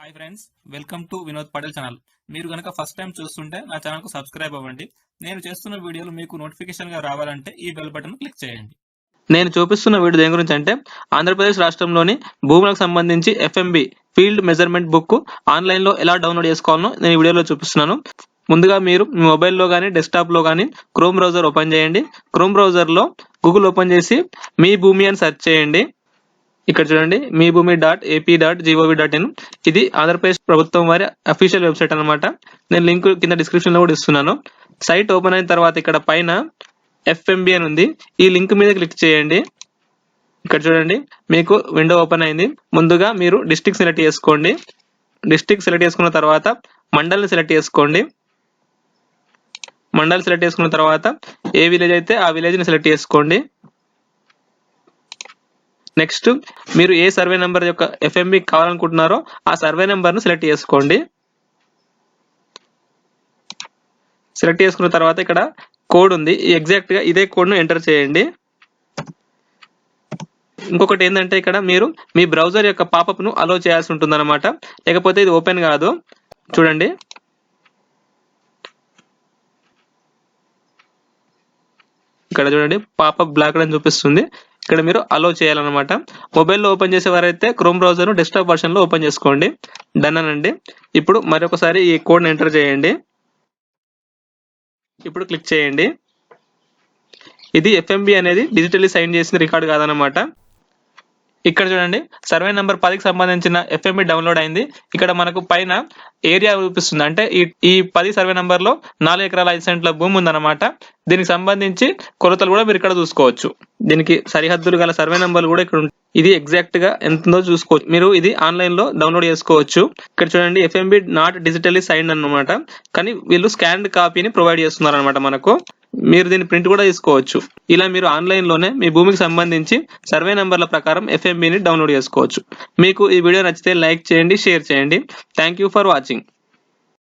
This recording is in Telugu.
Hi friends welcome to Vinod Patel channel మీరు కనుక ఫస్ట్ టైం చూస్తుంటే నా ఛానల్కు సబ్స్క్రైబ్ అవ్వండి. నేను చేస్తున్న వీడియోలు మీకు నోటిఫికేషన్గా రావాలంటే ఈ బెల్ బటన్ క్లిక్ చేయండి. నేను చూపిస్తున్న వీడియో దేని గురించి అంటే ఆంధ్రప్రదేశ్ రాష్ట్రంలోని భూములకు సంబంధించి ఎఫ్ఎంబి ఫీల్డ్ మెజర్మెంట్ బుక్ ఆన్లైన్లో ఎలా డౌన్లోడ్ చేసుకోవాలో నేను ఈ వీడియోలో చూపిస్తున్నాను. ముందుగా మీరు మీ మొబైల్లో కానీ డెస్క్టాప్లో కానీ క్రోమ్ బ్రౌజర్ ఓపెన్ చేయండి. క్రోమ్ బ్రౌజర్లో గూగుల్ ఓపెన్ చేసి మీ భూమి అని సెర్చ్ చేయండి. ఇక్కడ చూడండి Mee Bhoomi dot AP dot GOV dot in. ఇది ఆంధ్రప్రదేశ్ ప్రభుత్వం వారి అఫీషియల్ వెబ్సైట్ అనమాట నేను లింక్ కింద డిస్క్రిప్షన్లో కూడా ఇస్తున్నాను. సైట్ ఓపెన్ అయిన తర్వాత ఇక్కడ పైన ఎఫ్ఎంబి అని ఉంది. ఈ లింక్ మీద క్లిక్ చేయండి. ఇక్కడ చూడండి మీకు విండో ఓపెన్ అయింది. ముందుగా మీరు డిస్టిక్ సెలెక్ట్ చేసుకోండి. డిస్టిక్ సెలెక్ట్ చేసుకున్న తర్వాత మండల్ని సెలెక్ట్ చేసుకోండి. మండల్ సెలెక్ట్ చేసుకున్న తర్వాత ఏ విలేజ్ అయితే ఆ విలేజ్ని సెలెక్ట్ చేసుకోండి. నెక్స్ట్ మీరు ఏ సర్వే నెంబర్ యొక్క ఎఫ్ఎంబి కావాలనుకుంటున్నారో ఆ సర్వే నెంబర్ను సెలెక్ట్ చేసుకోండి. సెలెక్ట్ చేసుకున్న తర్వాత ఇక్కడ కోడ్ ఉంది. ఎగ్జాక్ట్గా ఇదే కోడ్ను ఎంటర్ చేయండి. ఇంకొకటి ఏంటంటే ఇక్కడ మీరు మీ బ్రౌజర్ యొక్క పాపప్ను అలో చేయాల్సి ఉంటుందన్నమాట. లేకపోతే ఇది ఓపెన్ కాదు. చూడండి. ఇక్కడ చూడండి పాపప్ బ్లాక్ అని చూపిస్తుంది. ఇక్కడ మీరు అలో చేయాలన్నమాట. మొబైల్లో ఓపెన్ చేసేవారైతే క్రోమ్ బ్రౌజర్ను డెస్క్టాప్ వర్షన్లో ఓపెన్ చేసుకోండి. డన్ అనండి. ఇప్పుడు మరొకసారి ఈ కోడ్ని ఎంటర్ చేయండి. ఇప్పుడు క్లిక్ చేయండి. ఇది ఎఫ్ఎంబి అనేది డిజిటల్లీ సైన్ చేసిన రికార్డ్ కాదనమాట ఇక్కడ చూడండి సర్వే నెంబర్ పదికి సంబంధించిన ఎఫ్ఎంబి డౌన్లోడ్ అయింది. ఇక్కడ మనకు పైన ఏరియా చూపిస్తుంది. అంటే ఈ ఈ పది సర్వే నెంబర్లో నాలుగు ఎకరాల ఐదు సెంట్ల భూమి ఉందన్నమాట. దీనికి సంబంధించి కొలతలు కూడా మీరు ఇక్కడ చూసుకోవచ్చు. దీనికి సరిహద్దులు గల సర్వే నెంబర్లు కూడా ఇక్కడ ఇది ఎగ్జాక్ట్గా ఎంత ఉందో చూసుకోవచ్చు. మీరు ఇది ఆన్లైన్లో డౌన్లోడ్ చేసుకోవచ్చు. ఇక్కడ చూడండి ఎఫ్ఎంబి నాట్ డిజిటల్లీ సైన్ అన్నమాట. కానీ వీళ్ళు స్కాన్డ్ కాపీని ప్రొవైడ్ చేస్తున్నారు అనమాట మనకు. మీరు దీన్ని ప్రింట్ కూడా తీసుకోవచ్చు. ఇలా మీరు ఆన్లైన్లోనే మీ భూమికి సంబంధించి సర్వే నంబర్ల ప్రకారం ఎఫ్ఎంబిని డౌన్లోడ్ చేసుకోవచ్చు. మీకు ఈ వీడియో నచ్చితే లైక్ చేయండి షేర్ చేయండి. Thank you for watching